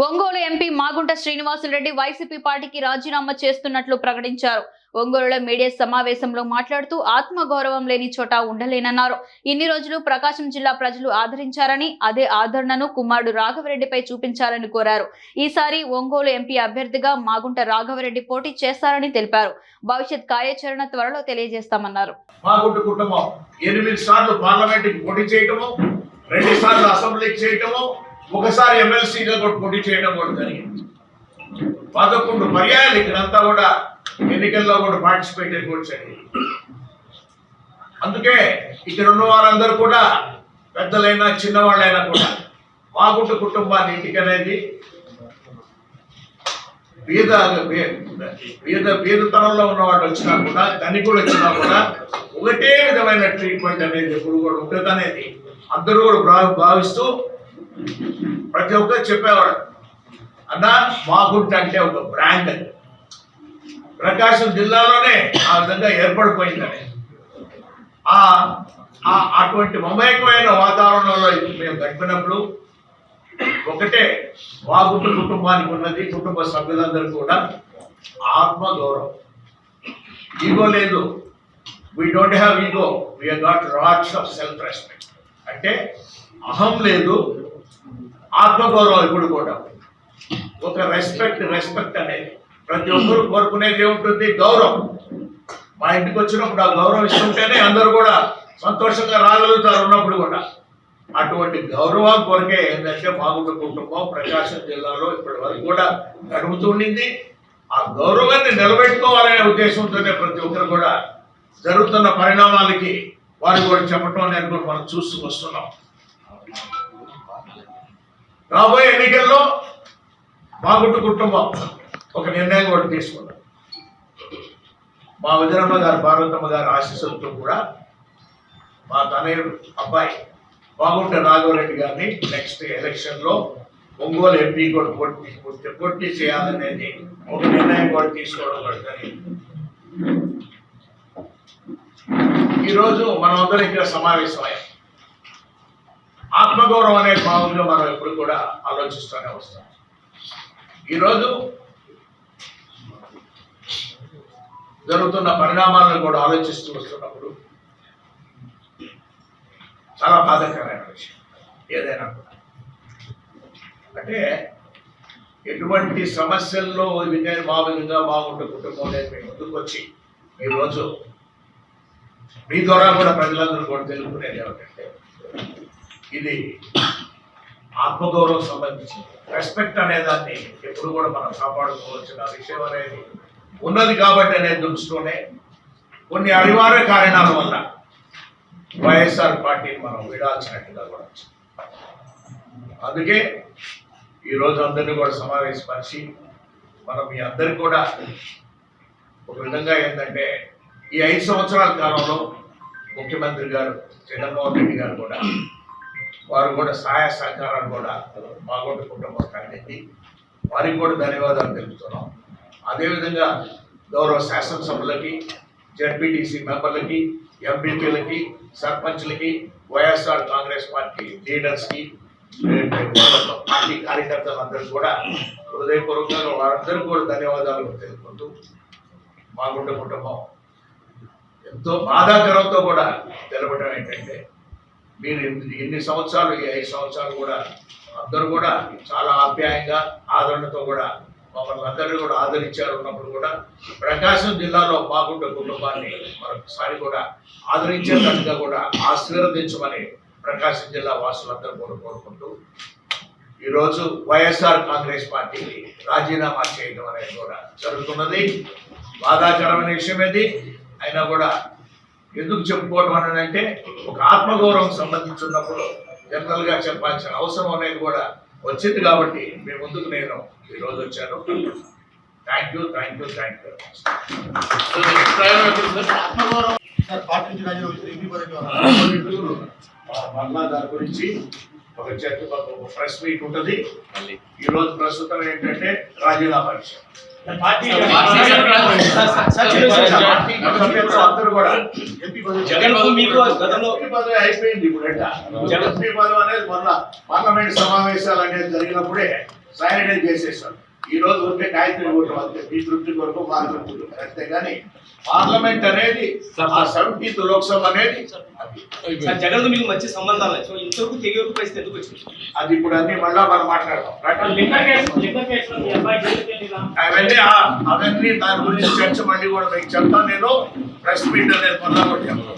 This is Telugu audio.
ఒంగోలు ఎంపీ మాగుంట శ్రీనివాసులరెడ్డి వైసీపీ పార్టీకి రాజీనామా చేస్తున్నట్లు ప్రకటించారు. ఒంగోలులో మీడియా సమావేశంలో మాట్లాడుతూ ఆత్మగౌరవం లేని చోట ఉండలేనన్నారు. ఇన్ని రోజులు ప్రకాశం జిల్లా ప్రజలు ఆదరించారని అదే ఆదరణను కుమారుడు రాఘవరెడ్డిపై చూపించాలని కోరారు. ఈసారి ఒంగోలు ఎంపీ అభ్యర్థిగా మాగుంట రాఘవరెడ్డి పోటీ చేస్తారని తెలిపారు. భవిష్యత్ కార్యాచరణ త్వరలో తెలియజేస్తామన్నారు. ఎనిమిది సార్లు పోటీ చేయటము రెండు సార్లు అసెంబ్లీకి చేయటము ఒకసారి ఎమ్మెల్సీగా కూడా పోటీ చేయడం కూడా జరిగింది. పదకొండు పర్యాయాలు ఇక్కడంతా కూడా ఎన్నికల్లో కూడా పార్టిసిపేట్ కూడా అందుకే ఇక్కడ ఉన్న వారందరూ కూడా పెద్దలైనా చిన్నవాళ్ళైనా కూడా మాగుంటు కుటుంబాన్ని ఇంటికి అనేది బీద బీద బీదతనంలో ఉన్న వాళ్ళు వచ్చినా కూడా ధనికులు వచ్చినా కూడా ఒకటే విధమైన ట్రీట్మెంట్ అనేది ఎప్పుడు కూడా ఉంటుంది అనేది అందరూ కూడా భావిస్తూ ప్రతి ఒక్కరు చెప్పేవాడు అన్న మా గుంట అంటే ఒక బ్రాండ్ ప్రకాశం జిల్లాలోనే ఆ విధంగా ఏర్పడిపోయిందని. ఆ అటువంటి మమేకమైన వాతావరణంలో మేము గడిపినప్పుడు ఒకటే వాగుంట కుటుంబానికి ఉన్నది కుటుంబ సభ్యులందరూ కూడా ఆత్మ గౌరవం ఈగో లేదు. We don't have ego we got lots of self respect అంటే అహం లేదు. ఆత్మగౌరవం ఇప్పుడు కూడా ఒక రెస్పెక్ట్ రెస్పెక్ట్ అనేది ప్రతి ఒక్కరు కోరుకునేది ఏముంటుంది గౌరవం. మా ఇంటికి వచ్చినప్పుడు ఆ గౌరవం ఇస్తుంటేనే అందరూ కూడా సంతోషంగా రాగలుగుతారు ఉన్నప్పుడు కూడా. అటువంటి గౌరవం కొరకే ఏంటంటే మాగుంట కుటుంబం ప్రకాశం జిల్లాలో ఇప్పటి వరకు కూడా గడుపుతుండింది ఆ గౌరవాన్ని నిలబెట్టుకోవాలనే ఉద్దేశంతోనే ప్రతి ఒక్కరు కూడా జరుగుతున్న పరిణామాలకి వారు కూడా చెప్పటం అనేది కూడా మనం చూస్తూ వస్తున్నాం. రాబోయే ఎన్నికల్లో మాగుట్టు కుటుంబం ఒక నిర్ణయం కూడా తీసుకున్నాం మా వదినమ్మ గారు భారతమ్మ గారి ఆశీస్సులతో కూడా మా తనయుడు అబ్బాయి బాగుంట రాఘవరెడ్డి గారిని నెక్స్ట్ ఎలక్షన్లో ఒంగోలు ఎంపీ కూడా పోటీ పోటీ- పోటీ చేయాలనేది ఒక నిర్ణయం కూడా తీసుకోవడం కూడా జరిగింది. ఈరోజు మనం అందరం ఇక్కడ సమావేశమయ్యాం. ఆత్మగౌరవం అనే భావంలో మనం ఎప్పుడు కూడా ఆలోచిస్తూనే వస్తాం. ఈరోజు జరుగుతున్న పరిణామాలను కూడా ఆలోచిస్తూ వస్తున్నప్పుడు చాలా బాధాకరమైన విషయం. ఏదైనా కూడా. అంటే ఎటువంటి సమస్యల్లో వినే మా విధంగా బాగుంటే కుటుంబం లేదు మీ ముందుకు వచ్చి ఈరోజు మీ ద్వారా కూడా ప్రజలందరూ కూడా తెలుపుకునేది ఏమిటంటే ఇది ఆత్మగౌరవం సంబంధించింది రెస్పెక్ట్ అనే దాన్ని ఎప్పుడు కూడా మనం కాపాడుకోవాల్సిన విషయం అనేది ఉన్నది కాబట్టి అనే దృష్టిలోనే కొన్ని అనివార్య కారణాల వల్ల వైఎస్ఆర్ పార్టీని మనం విడాల్సినట్టుగా కూడా అందుకే ఈరోజు అందరినీ కూడా సమావేశపరిచి మనం మీ అందరికి కూడా ఒక విధంగా ఏంటంటే ఈ ఐదు సంవత్సరాల కాలంలో ముఖ్యమంత్రి గారు జగన్మోహన్ రెడ్డి గారు కూడా వారు కూడా సహాయ సహకారాలు కూడా మాగొట్టు కుటుంబం కలిగింది వారికి కూడా ధన్యవాదాలు తెలుపుతున్నాం. అదేవిధంగా గౌరవ శాసనసభలకి జడ్పీటీసీ మెంబర్లకి ఎంపీపీలకి సర్పంచ్లకి వైఎస్ఆర్ కాంగ్రెస్ పార్టీ లీడర్స్కి పార్టీ కార్యకర్తలందరూ కూడా హృదయపూర్వకంగా వారందరూ కూడా ధన్యవాదాలు తెలుపుకుంటూ మాగుంట కుటుంబం ఎంతో బాధాకరంతో కూడా తెలపడం ఏంటంటే మీరు ఎన్ని- సంవత్సరాలు ఈ ఐదు సంవత్సరాలు కూడా అందరూ కూడా చాలా ఆప్యాయంగా ఆదరణతో కూడా మమ్మల్ని అందరినీ కూడా ఆదరించారు ఉన్నప్పుడు కూడా ప్రకాశం జిల్లాలో బాగుంట కుటుంబాన్ని మరొకసారి కూడా ఆదరించేటట్టుగా కూడా ఆశీర్వదించమని ప్రకాశం జిల్లా వాసులందరూ కూడా కోరుకుంటూ ఈరోజు వైఎస్ఆర్ కాంగ్రెస్ పార్టీని రాజీనామా చేయడం అనేది కూడా జరుగుతున్నది. బాధాకరమైన విషయం ఇది అయినా కూడా ఎందుకు చెప్పుకోవడం అని అంటే ఒక ఆత్మగౌరవం సంబంధించి ఉన్నప్పుడు జనరల్గా చెప్పాల్సిన అవసరం అనేది కూడా వచ్చింది కాబట్టి మీ ముందుకు నేను ఈ రోజు వచ్చాను. Thank you thank you thank you. మళ్ళా దాని గురించి ఒక చర్చ ఒక ప్రెస్ మీట్ ఉంటుంది. ఈ రోజు ప్రస్తుతం ఏంటంటే రాజీనామా విషయం. జగన్ మీకు గతంలో అయిపోయింది ఇప్పుడు ఎంపీ పదవి అనేది మొన్న పార్లమెంట్ సమావేశాలు అనేది జరిగినప్పుడే సైనిడైజ్ చేసేసారు ఈ రోజు ఉంటే కాగితం ఇవ్వటం అంతే మీ తృప్తి కొరకు మా తృప్తి కొరకు అంతేగాని పార్లమెంట్ అనేది సెవెంటీన్త్ లోక్సభ అనేది జగన్ మీకు మంచి సంబంధాలు ఇంతవరకు పరిస్థితి ఎందుకు వచ్చింది అది ఇప్పుడు అన్ని మళ్ళా మనం మాట్లాడదాం ఆ- అవన్నీ దాని గురించి చర్చ మళ్ళీ కూడా మీకు చెప్తాను నేను. ప్రెస్ మీట్ అనేది మొదలు కూడా